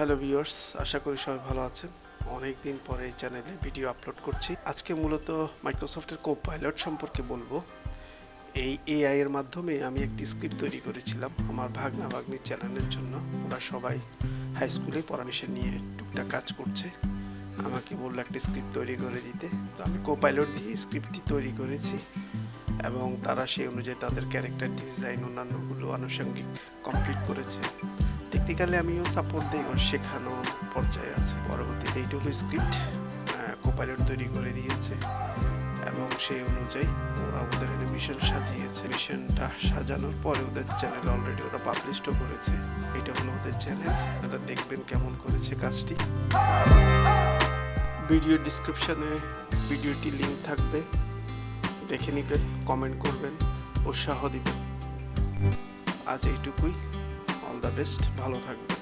Hello viewers আশা করি সবাই ভালো আছেন। অনেক দিন পরে এই চ্যানেলে ভিডিও আপলোড করছি। আজকে মূলত মাইক্রোসফটের কো পাইলট সম্পর্কে বলব। এই এআই এর মাধ্যমে আমি একটি স্ক্রিপ্ট তৈরি করেছিলাম আমার ভাগনা ভাগ্নির চ্যানেলের জন্য। ওরা সবাই হাই স্কুলে পরামর্শন নিয়ে টুকটাক কাজ করছে। আমাকে বলল একটি স্ক্রিপ্ট তৈরি করে দিতে। তো আমি কো পাইলট দিয়ে স্ক্রিপ্টটি তৈরি করেছি এবং তারা সেই অনুযায়ী তাদের ক্যারেক্টার ডিজাইন অন্যান্যগুলো আনুষঙ্গিক কমপ্লিট করেছে। টেকনিক্যালি আমিও সাপোর্ট দিই ওর শেখানো পর্যায়ে আছে। পরবর্তীতে এইটুকু স্ক্রিপ্ট কোপাইলট তৈরি করে দিয়েছে। এবং সেই অনুযায়ী ওরা ওদের মিশন সাজিয়েছে। মিশনটা সাজানোর পরে ওদের চ্যানেল অলরেডি ওরা পাবলিশও করেছে। এটা হলো ওদের চ্যানেল ওরা দেখবেন কেমন করেছে কাজটি। ভিডিও ডিসক্রিপশনে ভিডিওটি লিংক থাকবে। দেখে নেবেন কমেন্ট করবেন, উৎসাহ দিবেন। আজ এইটুকুই। দ্য বেস্ট ভালো থাকবেন।